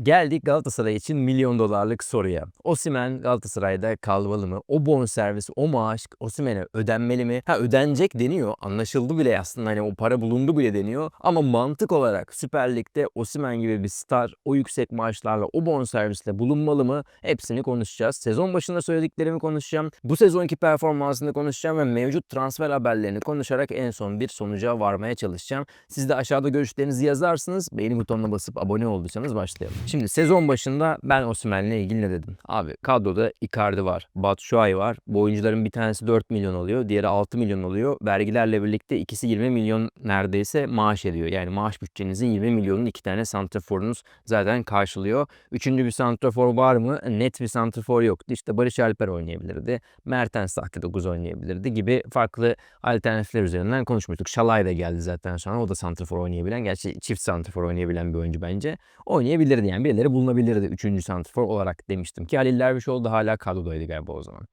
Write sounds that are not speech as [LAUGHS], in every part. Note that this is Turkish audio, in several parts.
Geldik Galatasaray için milyon dolarlık soruya. Osimhen Galatasaray'da kalmalı mı? O bonservis, o maaş Osimhen'e ödenmeli mi? Ha ödenecek deniyor. Anlaşıldı bile aslında hani o para bulundu bile deniyor. Ama mantık olarak Süper Lig'de Osimhen gibi bir star o yüksek maaşlarla o bonservisle bulunmalı mı? Hepsini konuşacağız. Sezon başında söylediklerimi konuşacağım. Bu sezonki performansını konuşacağım ve mevcut transfer haberlerini konuşarak en son bir sonuca varmaya çalışacağım. Siz de aşağıda görüşlerinizi yazarsınız. Beğeni butonuna basıp abone olduysanız başlayalım. Şimdi sezon başında ben Osimhen'le ilgili ne dedim? Abi kadroda Icardi var, Batshuayi var. Bu oyuncuların bir tanesi 4 milyon alıyor, diğeri 6 milyon alıyor. Vergilerle birlikte ikisi 20 milyon neredeyse maaş ediyor. Yani maaş bütçenizin 20 milyonun iki tane santraforunuz zaten karşılıyor. Üçüncü bir santrafor var mı? Net bir santrafor yoktu. İşte Barış Alper oynayabilirdi. Mertens de 9 oynayabilirdi gibi farklı alternatifler üzerinden konuşmuştuk. Şalay da geldi zaten sonra. O da santrafor oynayabilen. Gerçi çift santrafor oynayabilen bir oyuncu bence. Oynayabilirdi yani birileri bulunabilirdi. Üçüncü santrafor olarak demiştim ki Halil Dervişoğlu da hala kadrodaydı galiba o zaman.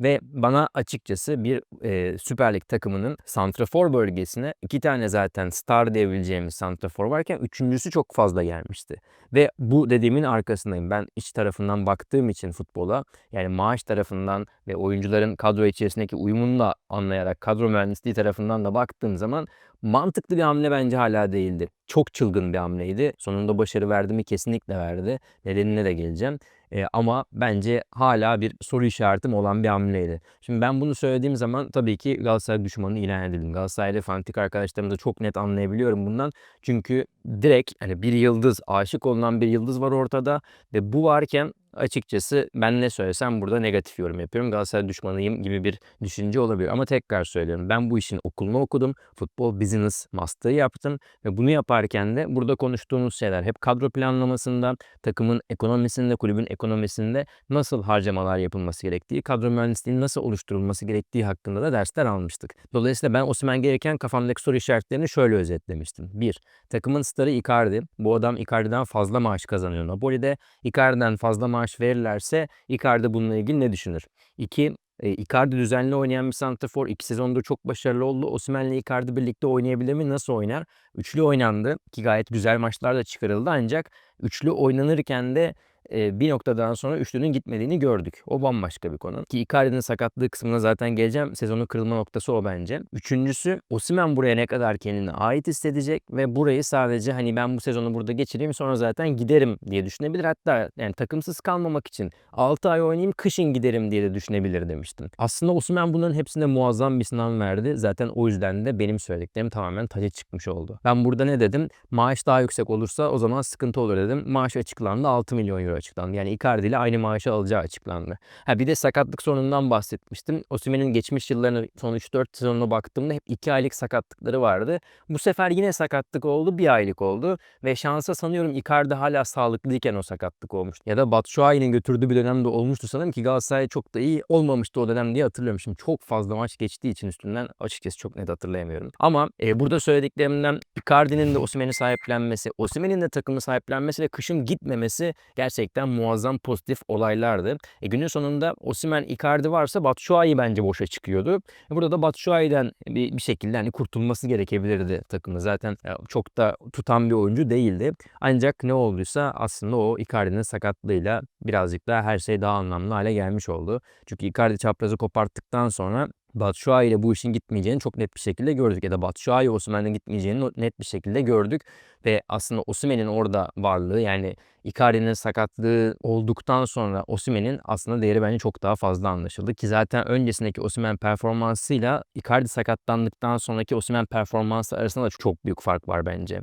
Ve bana açıkçası bir e, Süper Lig takımının santrafor bölgesine iki tane zaten star diyebileceğimiz santrafor varken üçüncüsü çok fazla gelmişti. Ve bu dediğimin arkasındayım. Ben iç tarafından baktığım için futbola yani maaş tarafından ve oyuncuların kadro içerisindeki uyumunu da anlayarak kadro mühendisliği tarafından da baktığım zaman mantıklı bir hamle bence hala değildi. Çok çılgın bir hamleydi. Sonunda başarı verdi mi? Kesinlikle verdi. Nedenine de geleceğim. E, ama bence hala bir soru işaretim olan bir hamleydi. Şimdi ben bunu söylediğim zaman tabii ki Galatasaray düşmanı ilan edildim. Galatasaraylı fanatik arkadaşlarım da çok net anlayabiliyorum bundan. Çünkü direkt hani bir yıldız, aşık olunan bir yıldız var ortada ve bu varken açıkçası ben ne söylesem burada negatif yorum yapıyorum. Galatasaray düşmanıyım gibi bir düşünce olabilir. Ama tekrar söylüyorum ben bu işin okulunu okudum. Futbol business master'ı yaptım ve bunu yaparken de burada konuştuğumuz şeyler hep kadro planlamasında, takımın ekonomisinde, kulübün ekonomisinde nasıl harcamalar yapılması gerektiği, kadro mühendisliğinin nasıl oluşturulması gerektiği hakkında da dersler almıştık. Dolayısıyla ben Osimhen gereken kafamdaki soru işaretlerini şöyle özetlemiştim. 1. Takımın starı Icardi. Bu adam Icardi'den fazla maaş kazanıyor Napoli'de. Icardi'den fazla maaş verirlerse Icardi bununla ilgili ne düşünür? 2. E, Icardi düzenli oynayan bir santrafor. İki sezondur çok başarılı oldu. Osimhen'le Icardi birlikte oynayabilir mi? Nasıl oynar? Üçlü oynandı ki gayet güzel maçlar da çıkarıldı ancak üçlü oynanırken de bir noktadan sonra üçlünün gitmediğini gördük. O bambaşka bir konu. Ki Icardi'nin sakatlığı kısmına zaten geleceğim. Sezonun kırılma noktası o bence. Üçüncüsü Osimhen buraya ne kadar kendine ait hissedecek ve burayı sadece hani ben bu sezonu burada geçireyim sonra zaten giderim diye düşünebilir. Hatta yani takımsız kalmamak için 6 ay oynayayım kışın giderim diye de düşünebilir demiştim. Aslında Osimhen bunların hepsinde muazzam bir sınav verdi. Zaten o yüzden de benim söylediklerim tamamen taca çıkmış oldu. Ben burada ne dedim? Maaş daha yüksek olursa o zaman sıkıntı olur dedim. Maaş açıklandı 6 milyon euro açıklandı. Yani Icardi ile aynı maaşı alacağı açıklandı. Ha bir de sakatlık sorunundan bahsetmiştim. Osimhen'in geçmiş yıllarını son 3-4 sezonuna baktığımda hep 2 aylık sakatlıkları vardı. Bu sefer yine sakatlık oldu. 1 aylık oldu. Ve şansa sanıyorum Icardi hala sağlıklıyken o sakatlık olmuş. Ya da Batshuayi'nin götürdüğü bir dönemde olmuştu sanırım ki Galatasaray çok da iyi olmamıştı o dönem diye hatırlıyorum. Şimdi çok fazla maç geçtiği için üstünden açıkçası çok net hatırlayamıyorum. Ama e, burada söylediklerimden Icardi'nin de Osimhen'i sahiplenmesi, Osimhen'in de takımı sahiplenmesi ve kışın gitmemesi gerçekten muazzam pozitif olaylardı. E, günün sonunda Osimhen, Icardi varsa Batshuayi bence boşa çıkıyordu. E, burada da Batshuayi'den bir, bir şekilde hani kurtulması gerekebilirdi takımı. Zaten e, çok da tutan bir oyuncu değildi. Ancak ne olduysa aslında o Icardi'nin sakatlığıyla birazcık daha her şey daha anlamlı hale gelmiş oldu. Çünkü Icardi çaprazı koparttıktan sonra Batshuayi ile bu işin gitmeyeceğini çok net bir şekilde gördük. Ya da Batshuayi Osimhen'le gitmeyeceğini net bir şekilde gördük. Ve aslında Osimhen'in orada varlığı yani Icardi'nin sakatlığı olduktan sonra Osimhen'in aslında değeri bence çok daha fazla anlaşıldı. Ki zaten öncesindeki Osimhen performansıyla Icardi sakatlandıktan sonraki Osimhen performansı arasında da çok büyük fark var bence.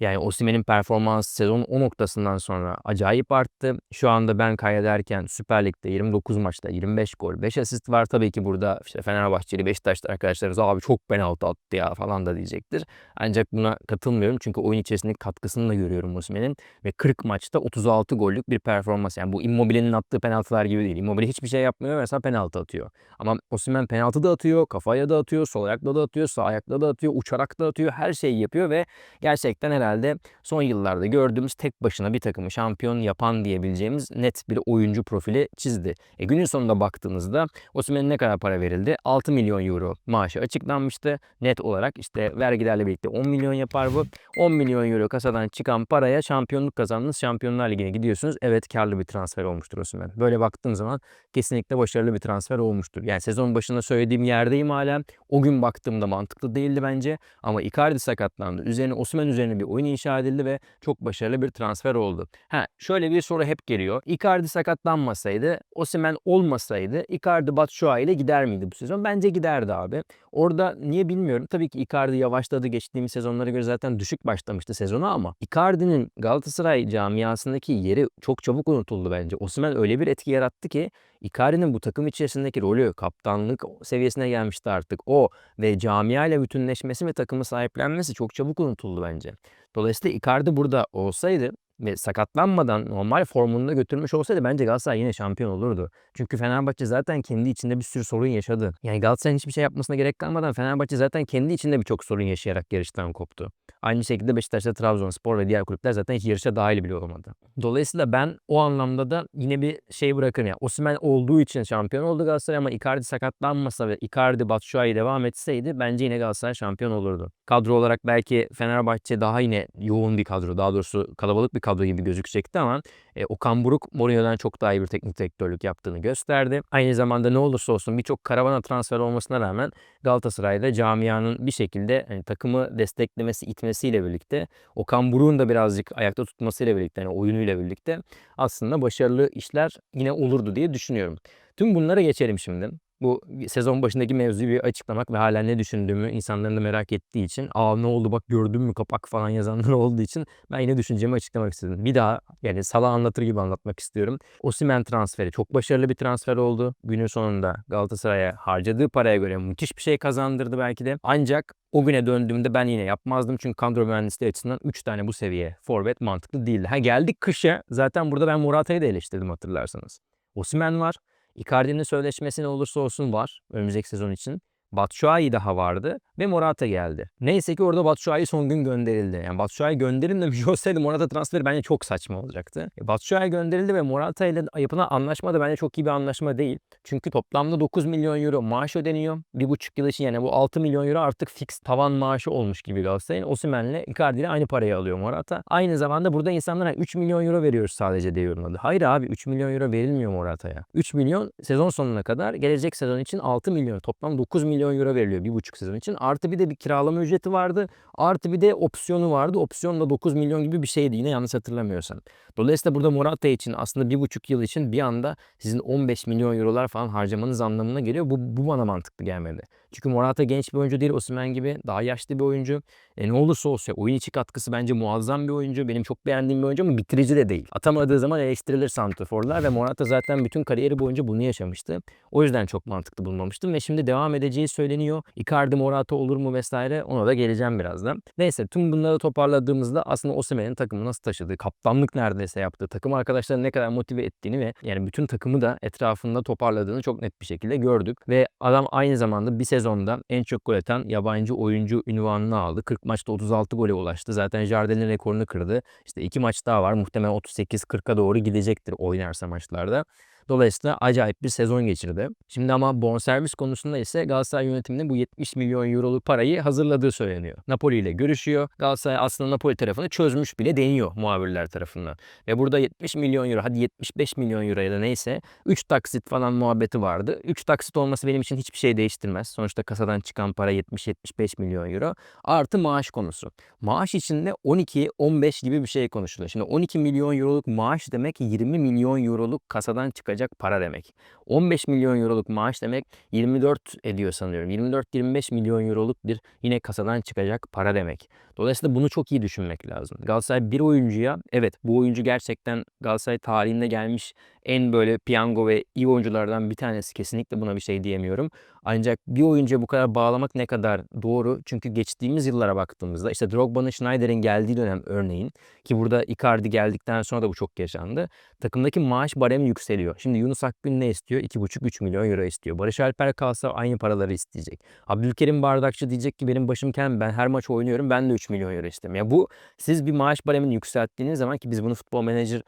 Yani Osimhen'in performansı sezonun o noktasından sonra acayip arttı. Şu anda ben kaydederken Süper Lig'de 29 maçta 25 gol, 5 asist var. Tabii ki burada işte Fenerbahçeli, Beşiktaşlı arkadaşlarımız abi çok penaltı attı ya falan da diyecektir. Ancak buna katılmıyorum çünkü oyun içerisindeki katkısını da görüyorum Osimhen'in. Ve 40 maçta 36 gollük bir performans. Yani bu Immobile'nin attığı penaltılar gibi değil. Immobile hiçbir şey yapmıyor mesela penaltı atıyor. Ama Osimhen penaltı da atıyor, kafaya da atıyor, sol ayakla da atıyor, sağ ayakla da atıyor, uçarak da atıyor. Her şeyi yapıyor ve gerçekten her herhalde son yıllarda gördüğümüz tek başına bir takımı şampiyon yapan diyebileceğimiz net bir oyuncu profili çizdi. E günün sonunda baktığınızda Osimhen'e ne kadar para verildi? 6 milyon euro maaşı açıklanmıştı. Net olarak işte vergilerle birlikte 10 milyon yapar bu. 10 milyon euro kasadan çıkan paraya şampiyonluk kazandınız. Şampiyonlar Ligi'ne gidiyorsunuz. Evet karlı bir transfer olmuştur Osimhen. Böyle baktığın zaman kesinlikle başarılı bir transfer olmuştur. Yani sezon başında söylediğim yerdeyim hala. O gün baktığımda mantıklı değildi bence. Ama Icardi sakatlandı. Üzerine Osimhen üzerine bir oyun inşa edildi ve çok başarılı bir transfer oldu. Ha şöyle bir soru hep geliyor. Icardi sakatlanmasaydı, Osimhen olmasaydı Icardi Batshuayi ile gider miydi bu sezon? Bence giderdi abi. Orada niye bilmiyorum. Tabii ki Icardi yavaşladı. Geçtiğimiz sezonlara göre zaten düşük başlamıştı sezona ama Icardi'nin Galatasaray camiasındaki yeri çok çabuk unutuldu bence. Osimhen öyle bir etki yarattı ki Icardi'nin bu takım içerisindeki rolü kaptanlık seviyesine gelmişti artık. O ve camia ile bütünleşmesi ve takımı sahiplenmesi çok çabuk unutuldu bence. Dolayısıyla Icardi burada olsaydı ve sakatlanmadan normal formunda götürmüş olsaydı bence Galatasaray yine şampiyon olurdu. Çünkü Fenerbahçe zaten kendi içinde bir sürü sorun yaşadı. Yani Galatasaray'ın hiçbir şey yapmasına gerek kalmadan Fenerbahçe zaten kendi içinde birçok sorun yaşayarak yarıştan koptu. Aynı şekilde Beşiktaş'ta Trabzonspor ve diğer kulüpler zaten hiç yarışa dahil bile olamadı. Dolayısıyla ben o anlamda da yine bir şey bırakırım. Yani Osimhen olduğu için şampiyon oldu Galatasaray ama Icardi sakatlanmasa ve Icardi Batshuayi devam etseydi bence yine Galatasaray şampiyon olurdu. Kadro olarak belki Fenerbahçe daha yine yoğun bir kadro. Daha doğrusu kalabalık bir kadro gibi gözükecekti ama e, Okan Buruk Mourinho'dan çok daha iyi bir teknik direktörlük yaptığını gösterdi. Aynı zamanda ne olursa olsun birçok karavana transfer olmasına rağmen Galatasaray'da camianın bir şekilde hani, takımı desteklemesi, itmesiyle birlikte Okan Buruk'un da birazcık ayakta tutmasıyla birlikte, yani oyunuyla birlikte aslında başarılı işler yine olurdu diye düşünüyorum. Tüm bunlara geçelim şimdi bu sezon başındaki mevzuyu bir açıklamak ve hala ne düşündüğümü insanların da merak ettiği için aa ne oldu bak gördün mü kapak falan yazanlar [LAUGHS] olduğu için ben yine düşüncemi açıklamak istedim. Bir daha yani sala anlatır gibi anlatmak istiyorum. Osimhen transferi çok başarılı bir transfer oldu. Günün sonunda Galatasaray'a harcadığı paraya göre müthiş bir şey kazandırdı belki de. Ancak o güne döndüğümde ben yine yapmazdım çünkü kadro mühendisliği açısından 3 tane bu seviye forvet mantıklı değildi. Ha geldik kışa zaten burada ben Morata'yı da eleştirdim hatırlarsanız. Osimhen var. Icardi'nin sözleşmesi ne olursa olsun var önümüzdeki sezon için. Batshuayi daha vardı ve Morata geldi. Neyse ki orada Batshuayi son gün gönderildi. Yani Batshuayi gönderilmemiş olsaydı Morata transferi bence çok saçma olacaktı. E, Batshuayi gönderildi ve Morata ile yapılan anlaşma da bence çok iyi bir anlaşma değil. Çünkü toplamda 9 milyon euro maaş ödeniyor. Bir buçuk yıl için yani bu 6 milyon euro artık fix tavan maaşı olmuş gibi Galatasaray'ın. Osimhen'le Icardi ile aynı parayı alıyor Morata. Aynı zamanda burada insanlara 3 milyon euro veriyoruz sadece diye yorumladı. Hayır abi 3 milyon euro verilmiyor Morata'ya. 3 milyon sezon sonuna kadar gelecek sezon için 6 milyon toplam 9 milyon milyon euro veriliyor bir buçuk sezon için. Artı bir de bir kiralama ücreti vardı. Artı bir de opsiyonu vardı. Opsiyon da 9 milyon gibi bir şeydi yine yanlış hatırlamıyorsam. Dolayısıyla burada Morata için aslında bir buçuk yıl için bir anda sizin 15 milyon eurolar falan harcamanız anlamına geliyor. Bu, bu bana mantıklı gelmedi. Çünkü Morata genç bir oyuncu değil. Osimhen gibi daha yaşlı bir oyuncu. E ne olursa olsun oyun içi katkısı bence muazzam bir oyuncu. Benim çok beğendiğim bir oyuncu ama bitirici de değil. Atamadığı zaman eleştirilir santraforlar ve Morata zaten bütün kariyeri boyunca bunu yaşamıştı. O yüzden çok mantıklı bulmamıştım ve şimdi devam edeceği söyleniyor. Icardi Morata olur mu vesaire ona da geleceğim birazdan. Neyse tüm bunları toparladığımızda aslında Osimhen'in takımı nasıl taşıdığı, kaptanlık neredeyse yaptığı, takım arkadaşlarını ne kadar motive ettiğini ve yani bütün takımı da etrafında toparladığını çok net bir şekilde gördük. Ve adam aynı zamanda bir sezonda en çok gol atan yabancı oyuncu ünvanını aldı. 40 maçta 36 gole ulaştı. Zaten Jardel'in rekorunu kırdı. İşte iki maç daha var. Muhtemelen 38-40'a doğru gidecektir oynarsa maçlarda. Dolayısıyla acayip bir sezon geçirdi. Şimdi ama bonservis konusunda ise Galatasaray yönetiminin bu 70 milyon euroluk parayı hazırladığı söyleniyor. Napoli ile görüşüyor. Galatasaray aslında Napoli tarafını çözmüş bile deniyor muhabirler tarafından. Ve burada 70 milyon euro hadi 75 milyon euro ya da neyse 3 taksit falan muhabbeti vardı. 3 taksit olması benim için hiçbir şey değiştirmez. Sonuçta kasadan çıkan para 70-75 milyon euro. Artı maaş konusu. Maaş içinde 12-15 gibi bir şey konuşuluyor. Şimdi 12 milyon euroluk maaş demek 20 milyon euroluk kasadan çıkacak çıkacak para demek. 15 milyon euroluk maaş demek 24 ediyor sanıyorum. 24-25 milyon euroluk bir yine kasadan çıkacak para demek. Dolayısıyla bunu çok iyi düşünmek lazım. Galatasaray bir oyuncuya evet bu oyuncu gerçekten Galatasaray tarihinde gelmiş en böyle piyango ve iyi oyunculardan bir tanesi. Kesinlikle buna bir şey diyemiyorum. Ancak bir oyuncuya bu kadar bağlamak ne kadar doğru? Çünkü geçtiğimiz yıllara baktığımızda işte Drogba'nın Schneider'in geldiği dönem örneğin ki burada Icardi geldikten sonra da bu çok yaşandı. Takımdaki maaş baremi yükseliyor. Şimdi Yunus Akgün ne istiyor? 2,5-3 milyon euro istiyor. Barış Alper kalsa aynı paraları isteyecek. Abdülkerim Bardakçı diyecek ki benim başım ken ben her maç oynuyorum ben de 3 milyon euro istiyorum. Ya bu siz bir maaş baremini yükselttiğiniz zaman ki biz bunu futbol menajer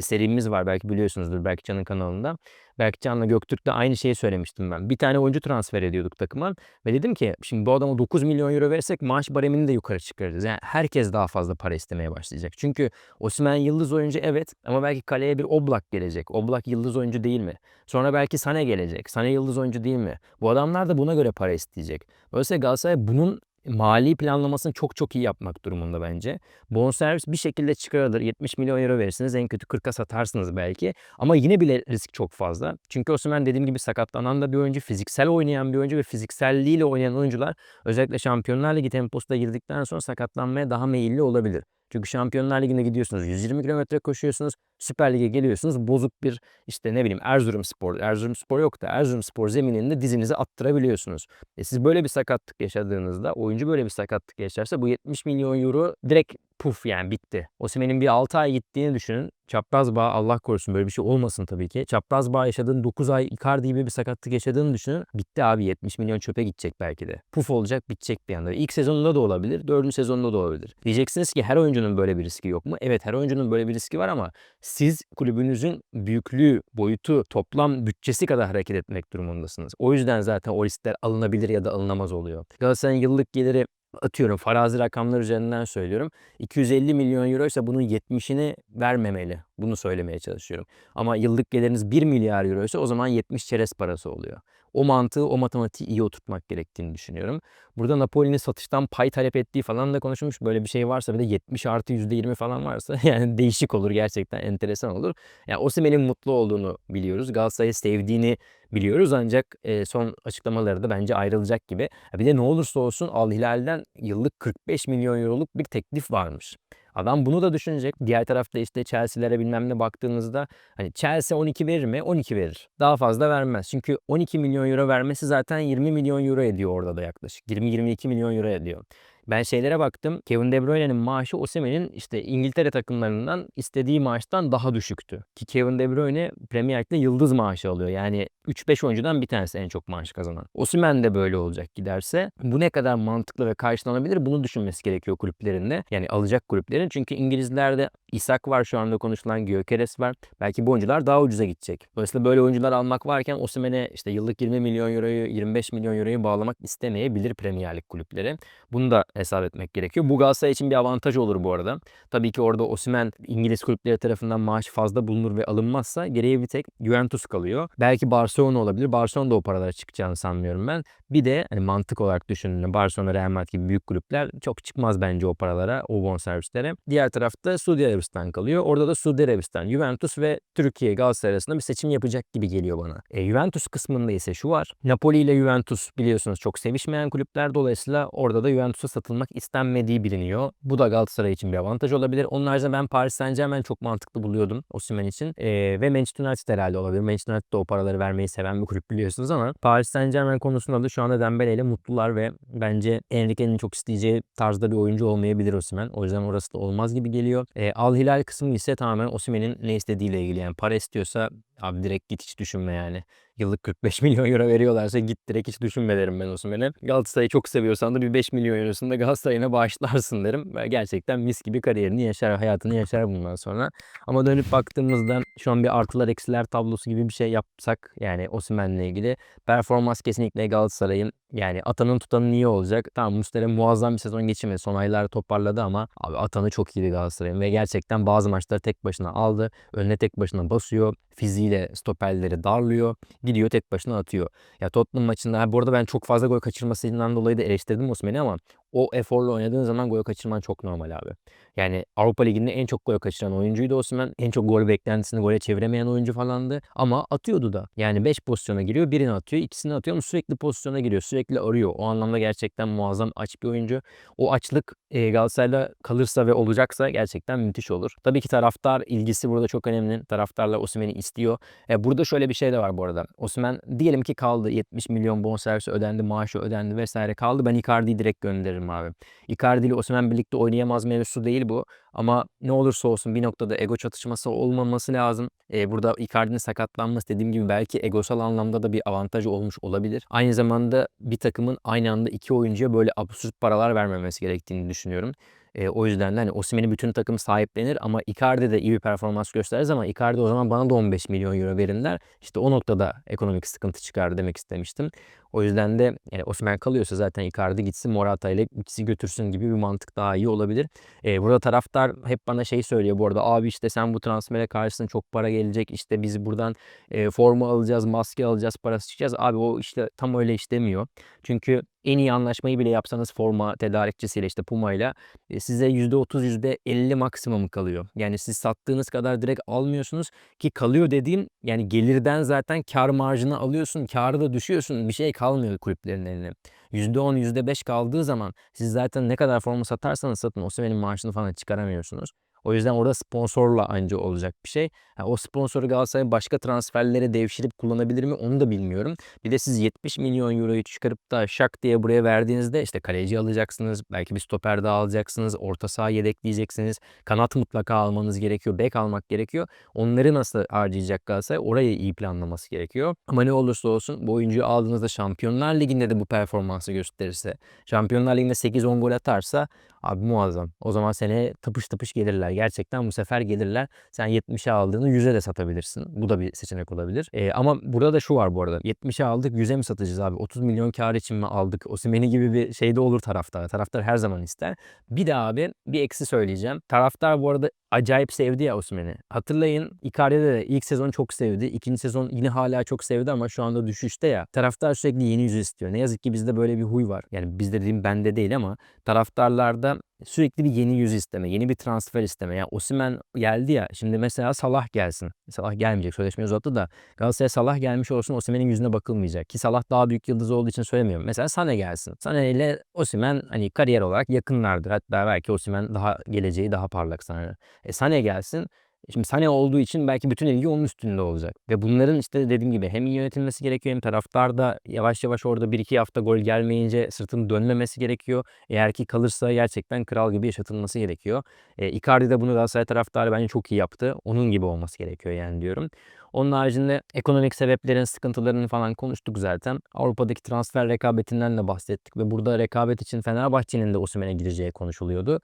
serimiz var belki biliyorsunuzdur Berkcan'ın kanalında. Berkcan'la Göktürk'te aynı şeyi söylemiştim ben. Bir tane oyuncu transfer ediyorduk takıma ve dedim ki şimdi bu adama 9 milyon euro versek maaş baremini de yukarı çıkarırız. Yani herkes daha fazla para istemeye başlayacak. Çünkü Osimhen yıldız oyuncu evet ama belki kaleye bir Oblak gelecek. Oblak yıldız oyuncu değil mi? Sonra belki Sane gelecek. Sane yıldız oyuncu değil mi? Bu adamlar da buna göre para isteyecek. Dolayısıyla Galatasaray bunun mali planlamasını çok çok iyi yapmak durumunda bence. Bonservis bir şekilde çıkarılır. 70 milyon euro verirsiniz. En kötü 40'a satarsınız belki. Ama yine bile risk çok fazla. Çünkü Osimhen dediğim gibi sakatlanan da bir oyuncu. Fiziksel oynayan bir oyuncu ve fizikselliğiyle oynayan oyuncular özellikle Şampiyonlar Ligi temposuna girdikten sonra sakatlanmaya daha meyilli olabilir. Çünkü Şampiyonlar Ligi'nde gidiyorsunuz 120 kilometre koşuyorsunuz. Süper Lig'e geliyorsunuz. Bozuk bir işte ne bileyim Erzurumspor. Erzurumspor yok da Erzurumspor zemininde dizinizi attırabiliyorsunuz. E siz böyle bir sakatlık yaşadığınızda oyuncu böyle bir sakatlık yaşarsa bu 70 milyon euro direkt puf yani bitti. Osimhen'in bir 6 ay gittiğini düşünün. Çapraz bağ Allah korusun böyle bir şey olmasın tabii ki. Çapraz bağ yaşadığın 9 ay Icardi gibi bir sakatlık yaşadığını düşünün. Bitti abi 70 milyon çöpe gidecek belki de. Puf olacak bitecek bir anda. İlk sezonunda da olabilir. Dördüncü sezonunda da olabilir. Diyeceksiniz ki her oyuncunun böyle bir riski yok mu? Evet her oyuncunun böyle bir riski var ama siz kulübünüzün büyüklüğü, boyutu, toplam bütçesi kadar hareket etmek durumundasınız. O yüzden zaten o riskler alınabilir ya da alınamaz oluyor. Galatasaray'ın yıllık geliri atıyorum farazi rakamlar üzerinden söylüyorum. 250 milyon euro ise bunun 70'ini vermemeli. Bunu söylemeye çalışıyorum. Ama yıllık geliriniz 1 milyar euro ise o zaman 70 çerez parası oluyor. O mantığı, o matematiği iyi oturtmak gerektiğini düşünüyorum. Burada Napoli'nin satıştan pay talep ettiği falan da konuşulmuş. Böyle bir şey varsa bir de 70 artı %20 falan varsa [LAUGHS] yani değişik olur gerçekten enteresan olur. Yani Osimhen'in mutlu olduğunu biliyoruz. Galatasaray'ı sevdiğini biliyoruz ancak e, son açıklamaları da bence ayrılacak gibi. Bir de ne olursa olsun Al Hilal'den yıllık 45 milyon euroluk bir teklif varmış. Adam bunu da düşünecek. Diğer tarafta işte Chelsea'lere bilmem ne baktığınızda hani Chelsea 12 verir mi? 12 verir. Daha fazla vermez. Çünkü 12 milyon euro vermesi zaten 20 milyon euro ediyor orada da yaklaşık. 20-22 milyon euro ediyor. Ben şeylere baktım. Kevin De Bruyne'nin maaşı Osimhen'in işte İngiltere takımlarından istediği maaştan daha düşüktü. Ki Kevin De Bruyne Premier Lig'de yıldız maaşı alıyor. Yani 3-5 oyuncudan bir tanesi en çok maaş kazanan. Osimhen de böyle olacak giderse. Bu ne kadar mantıklı ve karşılanabilir bunu düşünmesi gerekiyor kulüplerinde. Yani alacak kulüplerin. Çünkü İngilizlerde İsak var şu anda konuşulan Gyökeres var. Belki bu oyuncular daha ucuza gidecek. Dolayısıyla böyle oyuncular almak varken Osimhen'e işte yıllık 20 milyon euroyu 25 milyon euroyu bağlamak istemeyebilir Premier Lig kulüpleri. Bunu da hesap etmek gerekiyor. Bu Galatasaray için bir avantaj olur bu arada. Tabii ki orada Osimhen İngiliz kulüpleri tarafından maaş fazla bulunur ve alınmazsa geriye bir tek Juventus kalıyor. Belki Barcelona olabilir. Barcelona da o paralara çıkacağını sanmıyorum ben. Bir de hani mantık olarak düşündüğümde Barcelona, Real Madrid gibi büyük kulüpler çok çıkmaz bence o paralara, o bonservislere. Diğer tarafta Suudi Arabistan kalıyor. Orada da Suudi Arabistan, Juventus ve Türkiye Galatasaray arasında bir seçim yapacak gibi geliyor bana. E, Juventus kısmında ise şu var. Napoli ile Juventus biliyorsunuz çok sevişmeyen kulüpler. Dolayısıyla orada da Juventus'a satılmak istenmediği biliniyor. Bu da Galatasaray için bir avantaj olabilir. Onun haricinde ben Paris Saint Germain çok mantıklı buluyordum Osimhen için. E, ve Manchester United herhalde olabilir. Manchester United de o paraları vermeyi seven bir kulüp biliyorsunuz ama Paris Saint Germain konusunda da şu anda Dembele ile mutlular ve bence Enrique'nin çok isteyeceği tarzda bir oyuncu olmayabilir Osimhen. O yüzden orası da olmaz gibi geliyor. E, Al Hilal kısmı ise tamamen Osimhen'in ne istediğiyle ilgili. Yani para istiyorsa abi direkt git hiç düşünme yani. Yıllık 45 [LAUGHS] milyon euro veriyorlarsa git direkt hiç düşünme derim ben Osimhen'e. Galatasaray'ı çok seviyorsan da bir 5 milyon eurosunu da Galatasaray'ına bağışlarsın derim. Ve gerçekten mis gibi kariyerini yaşar, hayatını yaşar bundan sonra. Ama dönüp baktığımızda şu an bir artılar eksiler tablosu gibi bir şey yapsak yani Osimhen'le ilgili performans kesinlikle Galatasaray'ın yani atanın tutanı niye olacak? Tamam Muslera muazzam bir sezon geçirmedi. Son aylarda toparladı ama abi atanı çok iyiydi Galatasaray'ın ve gerçekten bazı maçları tek başına aldı. Önüne tek başına basıyor. Fiziğiyle stoperleri darlıyor. Gidiyor tek başına atıyor. Ya Tottenham maçında bu arada ben çok fazla gol kaçırmasından dolayı da eleştirdim Osimhen'i ama o eforla oynadığın zaman gol kaçırman çok normal abi. Yani Avrupa Ligi'nde en çok gol kaçıran oyuncuydu Osimhen. En çok gol beklentisini gole çeviremeyen oyuncu falandı. Ama atıyordu da. Yani 5 pozisyona giriyor. Birini atıyor, ikisini atıyor ama sürekli pozisyona giriyor. Sürekli arıyor. O anlamda gerçekten muazzam aç bir oyuncu. O açlık e, Galatasaray'da kalırsa ve olacaksa gerçekten müthiş olur. Tabii ki taraftar ilgisi burada çok önemli. Taraftarlar Osimhen'i istiyor. E, burada şöyle bir şey de var bu arada. Osimhen diyelim ki kaldı. 70 milyon bonservisi ödendi, maaşı ödendi vesaire kaldı. Ben Icardi'yi direkt gönderirim abi. Icardi ile Osimhen birlikte oynayamaz mevzusu değil bu. Ama ne olursa olsun bir noktada ego çatışması olmaması lazım. Ee, burada Icardi'nin sakatlanması dediğim gibi belki egosal anlamda da bir avantajı olmuş olabilir. Aynı zamanda bir takımın aynı anda iki oyuncuya böyle absürt paralar vermemesi gerektiğini düşünüyorum. E, o yüzden de hani Osimhen'i bütün takım sahiplenir ama Icardi de iyi bir performans gösterir ama Icardi o zaman bana da 15 milyon euro verin der. İşte o noktada ekonomik sıkıntı çıkar demek istemiştim. O yüzden de yani Osimhen kalıyorsa zaten Icardi gitsin Morata ile ikisi götürsün gibi bir mantık daha iyi olabilir. Ee, burada taraftar hep bana şey söylüyor bu arada abi işte sen bu transfere karşısın çok para gelecek işte biz buradan e, forma alacağız maske alacağız parası çıkacağız. Abi o işte tam öyle işlemiyor. Çünkü en iyi anlaşmayı bile yapsanız forma tedarikçisiyle işte Puma ile size %30 %50 maksimum kalıyor. Yani siz sattığınız kadar direkt almıyorsunuz ki kalıyor dediğim yani gelirden zaten kar marjını alıyorsun. Karı da düşüyorsun. Bir şey kalmıyor kulüplerin eline. %10, %5 kaldığı zaman siz zaten ne kadar forma satarsanız satın Osimhen'in maaşını falan çıkaramıyorsunuz. O yüzden orada sponsorla anca olacak bir şey. Ha, o sponsoru Galatasaray başka transferlere devşirip kullanabilir mi onu da bilmiyorum. Bir de siz 70 milyon euroyu çıkarıp da şak diye buraya verdiğinizde işte kaleci alacaksınız. Belki bir stoper daha alacaksınız. Orta saha yedekleyeceksiniz. Kanat mutlaka almanız gerekiyor. Bek almak gerekiyor. Onları nasıl harcayacak Galatasaray? Orayı iyi planlaması gerekiyor. Ama ne olursa olsun bu oyuncuyu aldığınızda Şampiyonlar Ligi'nde de bu performansı gösterirse, Şampiyonlar Ligi'nde 8-10 gol atarsa Abi muazzam. O zaman seneye tıpış tıpış gelirler. Gerçekten bu sefer gelirler. Sen 70'e aldığını 100'e de satabilirsin. Bu da bir seçenek olabilir. E, ama burada da şu var bu arada. 70'e aldık 100'e mi satacağız abi? 30 milyon kar için mi aldık? Osimhen'i gibi bir şey de olur taraftar. Taraftar her zaman ister. Bir de abi bir eksi söyleyeceğim. Taraftar bu arada acayip sevdi ya Osimhen'i. Hatırlayın Icardi'de de ilk sezon çok sevdi. İkinci sezon yine hala çok sevdi ama şu anda düşüşte ya. Taraftar sürekli yeni yüz istiyor. Ne yazık ki bizde böyle bir huy var. Yani bizde dediğim bende değil ama taraftarlarda sürekli bir yeni yüz isteme, yeni bir transfer isteme. Ya Osimhen geldi ya. Şimdi mesela Salah gelsin. Salah gelmeyecek. Sözleşmeyi uzattı da Galatasaray Salah gelmiş olsun Osimhen'in yüzüne bakılmayacak. Ki Salah daha büyük yıldız olduğu için söylemiyorum. Mesela Sane gelsin. Sane ile Osimhen hani kariyer olarak yakınlardır. Hatta belki Osimhen daha geleceği daha parlak Sane. E Sane gelsin. Şimdi Sane olduğu için belki bütün ilgi onun üstünde olacak. Ve bunların işte dediğim gibi hem iyi yönetilmesi gerekiyor hem taraftar da yavaş yavaş orada 1-2 hafta gol gelmeyince sırtını dönmemesi gerekiyor. Eğer ki kalırsa gerçekten kral gibi yaşatılması gerekiyor. E, Icardi de bunu Galatasaray taraftarı bence çok iyi yaptı. Onun gibi olması gerekiyor yani diyorum. Onun haricinde ekonomik sebeplerin, sıkıntılarını falan konuştuk zaten. Avrupa'daki transfer rekabetinden de bahsettik ve burada rekabet için Fenerbahçe'nin de Osimhen'e gideceği konuşuluyordu.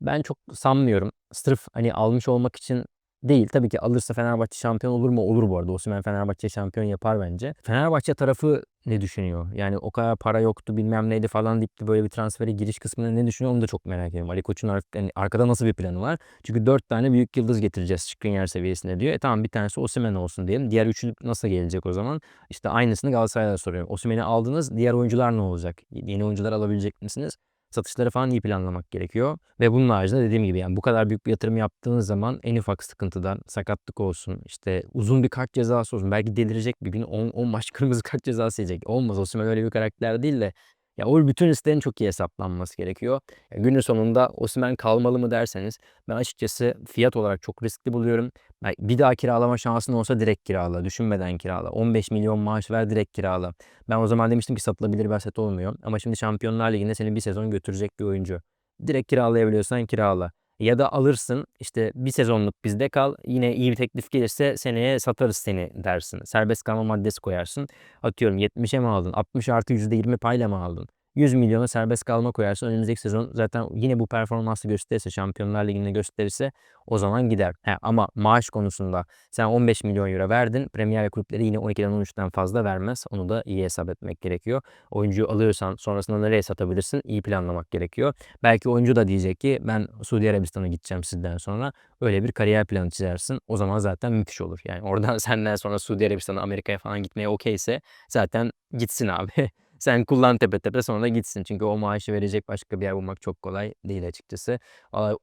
Ben çok sanmıyorum. Sırf hani almış olmak için Değil. Tabii ki alırsa Fenerbahçe şampiyon olur mu? Olur bu arada. Osimhen Fenerbahçe şampiyon yapar bence. Fenerbahçe tarafı ne düşünüyor? Yani o kadar para yoktu bilmem neydi falan deyip de böyle bir transfere giriş kısmında ne düşünüyor onu da çok merak ediyorum. Ali Koç'un ar- yani arkada nasıl bir planı var? Çünkü dört tane büyük yıldız getireceğiz yer seviyesinde diyor. E tamam bir tanesi Osimhen olsun diyelim. Diğer üçü nasıl gelecek o zaman? İşte aynısını Galatasaray'da soruyorum. Osimhen'i aldınız. Diğer oyuncular ne olacak? Yeni oyuncular alabilecek misiniz? Satışları falan iyi planlamak gerekiyor. Ve bunun haricinde dediğim gibi yani bu kadar büyük bir yatırım yaptığınız zaman en ufak sıkıntıdan sakatlık olsun işte uzun bir kart cezası olsun belki delirecek bir gün 10, 10 maç kırmızı kart cezası yiyecek. Olmaz Osimhen öyle bir karakter değil de ya o bütün risklerin çok iyi hesaplanması gerekiyor. Ya günün sonunda Osimhen kalmalı mı derseniz ben açıkçası fiyat olarak çok riskli buluyorum. Yani bir daha kiralama şansın olsa direkt kirala. Düşünmeden kirala. 15 milyon maaş ver direkt kirala. Ben o zaman demiştim ki satılabilir bir olmuyor. Ama şimdi Şampiyonlar Ligi'nde seni bir sezon götürecek bir oyuncu. Direkt kiralayabiliyorsan kirala. Ya da alırsın işte bir sezonluk bizde kal. Yine iyi bir teklif gelirse seneye satarız seni dersin. Serbest kalma maddesi koyarsın. Atıyorum 70'e mi aldın? 60 artı %20 payla mı aldın? 100 milyona serbest kalma koyarsın. Önümüzdeki sezon zaten yine bu performansı gösterirse, Şampiyonlar Ligi'nde gösterirse o zaman gider. He, ama maaş konusunda sen 15 milyon euro verdin. Premier Lig kulüpleri yine 12'den 13'ten fazla vermez. Onu da iyi hesap etmek gerekiyor. Oyuncuyu alıyorsan sonrasında nereye satabilirsin? İyi planlamak gerekiyor. Belki oyuncu da diyecek ki ben Suudi Arabistan'a gideceğim sizden sonra. Öyle bir kariyer planı çizersin. O zaman zaten müthiş olur. Yani oradan [LAUGHS] senden sonra Suudi Arabistan'a, Amerika'ya falan gitmeye okeyse zaten gitsin abi. [LAUGHS] Sen kullan tepe tepe sonra gitsin. Çünkü o maaşı verecek başka bir yer bulmak çok kolay değil açıkçası.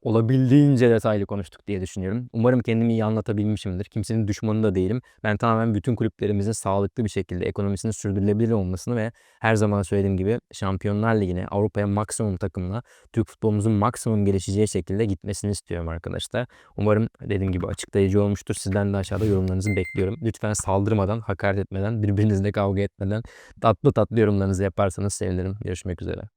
Olabildiğince detaylı konuştuk diye düşünüyorum. Umarım kendimi iyi anlatabilmişimdir. Kimsenin düşmanı da değilim. Ben tamamen bütün kulüplerimizin sağlıklı bir şekilde ekonomisinin sürdürülebilir olmasını ve her zaman söylediğim gibi Şampiyonlar Ligi'ne, Avrupa'ya maksimum takımla Türk futbolumuzun maksimum gelişeceği şekilde gitmesini istiyorum arkadaşlar. Umarım dediğim gibi açıklayıcı olmuştur. Sizden de aşağıda yorumlarınızı bekliyorum. Lütfen saldırmadan, hakaret etmeden, birbirinizle kavga etmeden tatlı tatlı yorumlarınızı yaparsanız sevinirim. Görüşmek üzere.